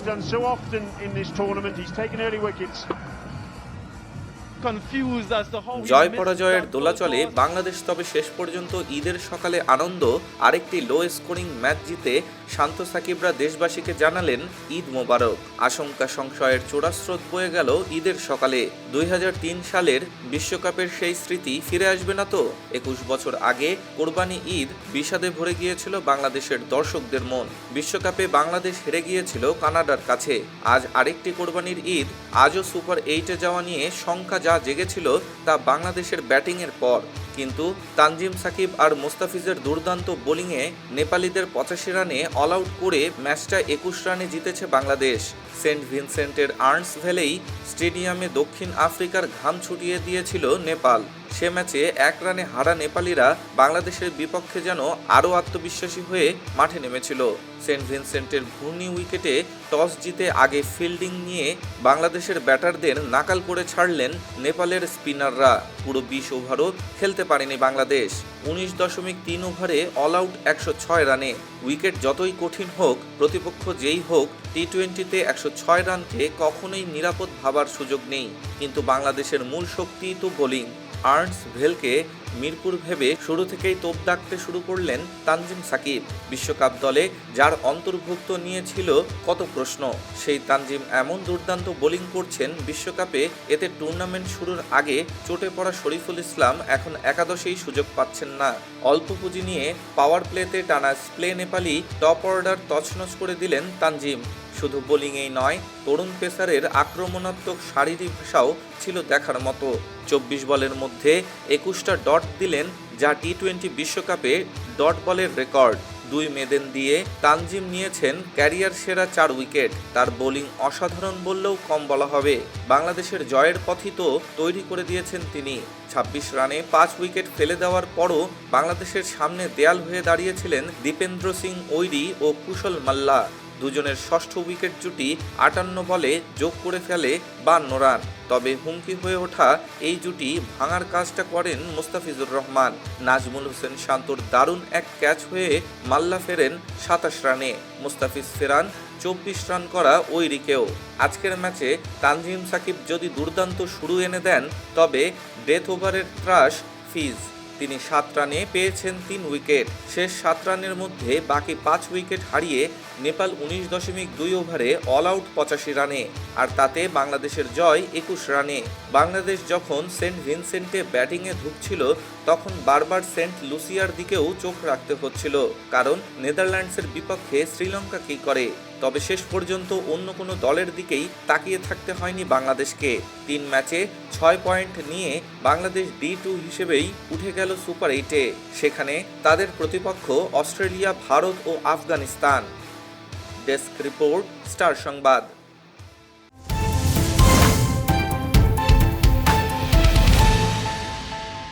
he's done so often in this tournament. He's taken early wickets. জয় পরাজয়ের দোলাচলে বাংলাদেশ তবে শেষ পর্যন্ত ঈদের সকালে আনন্দ আরেকটি লো স্কোরিং ম্যাচ জিতে শান্ত সাকিবরা দেশবাসীকে জানালেন ঈদ মোবারক। আশঙ্কা সংশয়ের চোরাস্রোত বয়ে গেল ঈদের সকালে। দুই হাজার তিন সালের বিশ্বকাপের সেই স্মৃতি ফিরে আসবে না তো? একুশ বছর আগে কোরবানি ঈদ বিষাদে ভরে গিয়েছিল বাংলাদেশের দর্শকদের মন। বিশ্বকাপে বাংলাদেশ হেরে গিয়েছিল কানাডার কাছে। আজ আরেকটি কোরবানির ঈদ আজও সুপার এইটে যাওয়া নিয়ে শঙ্কা যা জেগেছিল তা বাংলাদেশের ব্যাটিংয়ের পর। কিন্তু তানজিম সাকিব আর মুস্তাফিজের দুর্দান্ত বোলিংয়ে নেপালিদের পঁচাশি রানে অল আউট করে ম্যাচটা একুশ রানে জিতেছে বাংলাদেশ। সেন্ট ভিনসেন্টের আর্নস ভ্যালেই স্টেডিয়ামে দক্ষিণ আফ্রিকার ঘাম ছুটিয়ে দিয়েছিল নেপাল। সে ম্যাচে এক রানে হারা নেপালিরা বাংলাদেশের বিপক্ষে যেন আরও আত্মবিশ্বাসী হয়ে মাঠে নেমেছিল। সেন্ট ভিনসেন্টের ঘূর্ণি উইকেটে টস জিতে আগে ফিল্ডিং নিয়ে বাংলাদেশের ব্যাটারদের নাকাল করে ছাড়লেন নেপালের স্পিনাররা। পুরো বিশ ওভারও খেলতে পারেনি বাংলাদেশ। উনিশ দশমিক তিন ওভারে অল আউট একশো ছয় রানে। উইকেট যতই কঠিন হোক, প্রতিপক্ষ যেই হোক টি টোয়েন্টিতে একশো ছয় রানকে কখনোই নিরাপদ ভাবার সুযোগ নেই। কিন্তু বাংলাদেশের মূল শক্তি তো বোলিং। আর্নস ভেলকে মিরপুর ভেবে শুরু থেকেই তোপ ডাকতে শুরু করলেন তানজিম সাকিব। বিশ্বকাপ দলে যার অন্তর্ভুক্ত নিয়েছিল কত প্রশ্ন, সেই তানজিম এমন দুর্দান্ত বোলিং করছেন বিশ্বকাপে এতে টুর্নামেন্ট শুরুর আগে চোটে পড়া শরীফুল ইসলাম এখন একাদশেই সুযোগ পাচ্ছেন না। অল্প পুঁজি নিয়ে পাওয়ার প্লেতে টানা স্প্লে নেপালি টপ অর্ডার তছনছ করে দিলেন তানজিম। শুধু বোলিংয়েই নয়, তরুণ পেসারের আক্রমণাত্মক শারীরিক ভাষাও ছিল দেখার মতো। চব্বিশ বলের মধ্যে একুশটা ডট দিলেন যা টি টোয়েন্টি বিশ্বকাপে ডট বলের রেকর্ড। দুই মেদেন দিয়ে তানজিম নিয়েছেন ক্যারিয়ার সেরা চার উইকেট। তার বোলিং অসাধারণ বললেও কম বলা হবে। বাংলাদেশের জয়ের পথই তো তৈরি করে দিয়েছেন তিনি। ছাব্বিশ রানে পাঁচ উইকেট ফেলে দেওয়ার পরও বাংলাদেশের সামনে দেয়াল হয়ে দাঁড়িয়েছিলেন দীপেন্দ্র সিং ওইরি ও কুশল মাল্লা। দুজনের ষষ্ঠ উইকেট জুটি আটান্ন বলে যোগ করে ফেলে বান্ন রান। তবে হুমকি হয়ে ওঠা এই জুটি ভাঙার কাজটা করেন মুস্তাফিজুর রহমান। নাজমুল হোসেন শান্তর দারুণ এক ক্যাচ হয়ে মাল্লা ফেরেন সাতাশ রানে। মুস্তাফিজ ফেরান চব্বিশ রান করা ওইরিকেও আজকের ম্যাচে তানজিম সাকিব যদি দুর্দান্ত শুরু এনে দেন, তবে ডেথ ওভারের ত্রাস ফিজ। তিনি সাত রানে পেয়েছেন তিন উইকেট। শেষ সাত রানের মধ্যে বাকি পাঁচ উইকেট হারিয়ে নেপাল উনিশ দশমিক দুই ওভারে অল আউট পঁচাশি রানে, আর তাতে বাংলাদেশের জয় একুশ রানে। বাংলাদেশ যখন সেন্ট ভিনসেন্টে ব্যাটিংয়ে ঢুকছিল, তখন বারবার সেন্ট লুসিয়ার দিকেও চোখ রাখতে হচ্ছিল, কারণ নেদারল্যান্ডসের বিপক্ষে শ্রীলঙ্কা কী করে? তবে শেষ পর্যন্ত অন্য কোনো দলের দিকেই তাকিয়ে থাকতে হয়নি বাংলাদেশকে। তিন ম্যাচে ছয় পয়েন্ট নিয়ে বাংলাদেশ ডি টু হিসেবেই উঠে গেল সুপার এইটে। সেখানে তাদের প্রতিপক্ষ অস্ট্রেলিয়া, ভারত ও আফগানিস্তান। ডেস্ক রিপোর্ট, স্টার সংবাদ।